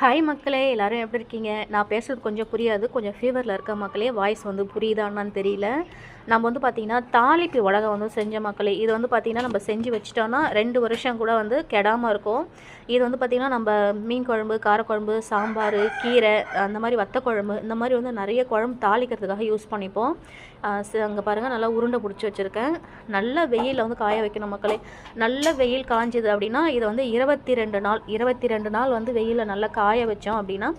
Hi மக்களே எல்லாரும் எப்படி இருக்கீங்க? நான் பேசுகிறது கொஞ்சம் புரியாது. கொஞ்சம் ஃபீவரில் இருக்க மக்களே வாய்ஸ் வந்து புரியுதான்னு தெரியல. நம்ம வந்து பார்த்திங்கன்னா தாளிப்பு உலகம் வந்து செஞ்ச மக்களே இது வந்து பார்த்திங்கன்னா நம்ம செஞ்சு வச்சிட்டோன்னா ரெண்டு வருஷம் கூட வந்து கெடாமல் இருக்கும். இது வந்து பார்த்திங்கன்னா நம்ம மீன் குழம்பு காரக்குழம்பு சாம்பார் கீரை அந்த மாதிரி வத்த குழம்பு இந்த மாதிரி வந்து நிறைய குழம்பு தாளிக்கிறதுக்காக யூஸ் பண்ணிப்போம். அங்கே பாருங்கள் நல்லா உருண்டை பிடிச்சி வச்சுருக்கேன். நல்ல வெயிலில் வந்து காய வைக்கணும் மக்களே. நல்ல வெயில் காய்ஞ்சது அப்படின்னா இதை வந்து இருபத்தி ரெண்டு நாள் இருபத்தி ரெண்டு நாள் வந்து வெயிலில் நல்லா காய வச்சோம் அப்படின்னா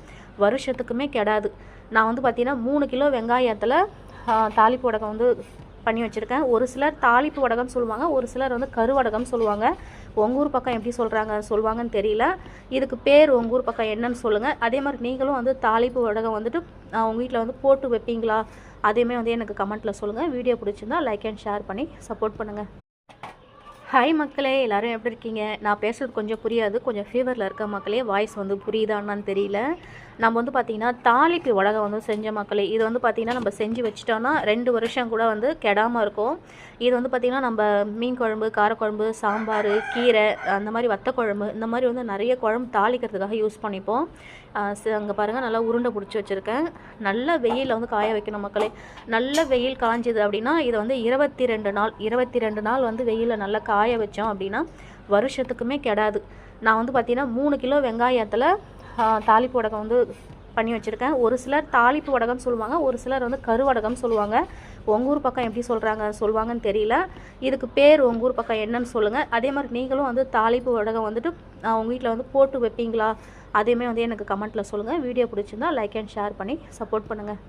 வருஷத்துக்குமே கெடாது. நான் வந்து பார்த்திங்கன்னா மூணு கிலோ வெங்காயத்தில் தாளிப்பு வடகம் வந்து பண்ணி வச்சுருக்கேன். ஒரு சிலர் தாளிப்பு வடகம்னு சொல்லுவாங்க ஒரு சிலர் வந்து கருவடகம்னு சொல்லுவாங்க. உங்கள் ஊர் பக்கம் எப்படி சொல்கிறாங்க சொல்லுவாங்கன்னு தெரியல. இதுக்கு பேர் உங்கள் ஊர் பக்கம் என்னன்னு சொல்லுங்கள் அதே மாதிரி நீங்களும் வந்து தாளிப்பு வடகம் வந்துட்டு உங்கள் வீட்டில் வந்து போட்டு வைப்பீங்களா? அதையுமே வந்து எனக்கு கமெண்ட்டில் சொல்லுங்கள் வீடியோ பிடிச்சிருந்தா லைக் அண்ட் ஷேர் பண்ணி சப்போர்ட் பண்ணுங்கள் ஹாய் மக்களே எல்லோரும் எப்படி இருக்கீங்க? நான் பேசுகிறது கொஞ்சம் புரியாது. கொஞ்சம் ஃபீவரில் இருக்க மக்களே வாய்ஸ் வந்து புரியுதான்னு தெரியல. நம்ம வந்து பார்த்திங்கன்னா தாளிப்பு உலகம் வந்து செஞ்ச மக்களே இது வந்து பார்த்திங்கன்னா நம்ம செஞ்சு வச்சிட்டோன்னா ரெண்டு வருஷம் கூட வந்து கெடாமல் இருக்கும். இது வந்து பார்த்திங்கன்னா நம்ம மீன் குழம்பு காரக்குழம்பு சாம்பார் கீரை அந்த மாதிரி வத்த குழம்பு இந்த மாதிரி வந்து நிறைய குழம்பு தாளிக்கிறதுக்காக யூஸ் பண்ணிப்போம். அங்கே பாருங்கள் நல்லா உருண்டை பிடிச்சி வச்சுருக்கேன். நல்ல வெயிலில் வந்து காய வைக்கணும் மக்களே. நல்ல வெயில் காஞ்சுது அப்படின்னா இதை வந்து இருபத்தி ரெண்டு நாள் இருபத்தி ரெண்டு நாள் வந்து வெயிலில் நல்லா காய வச்சோம் அப்படின்னா வருஷத்துக்குமே கெடாது. நான் வந்து பார்த்திங்கன்னா மூணு கிலோ வெங்காயத்தில் தாளிப்பு வடகம் வந்து பண்ணி வச்சுருக்கேன். ஒரு சிலர் தாளிப்பு வடகம்னு சொல்லுவாங்க ஒரு சிலர் வந்து கருவடகம்னு சொல்லுவாங்க. உங்கள் ஊர் பக்கம் எப்படி சொல்கிறாங்க சொல்லுவாங்கன்னு தெரியல. இதுக்கு பேர் உங்கள் ஊர் பக்கம் என்னன்னு சொல்லுங்கள் அதே மாதிரி நீங்களும் வந்து தாளிப்பு வடகம் வந்துட்டு உங்கள் வீட்டில் வந்து போட்டு வைப்பீங்களா? அதையுமே வந்து எனக்கு கமெண்ட்டில் சொல்லுங்கள் வீடியோ பிடிச்சிருந்தா லைக் அண்ட் ஷேர் பண்ணி சப்போர்ட் பண்ணுங்கள்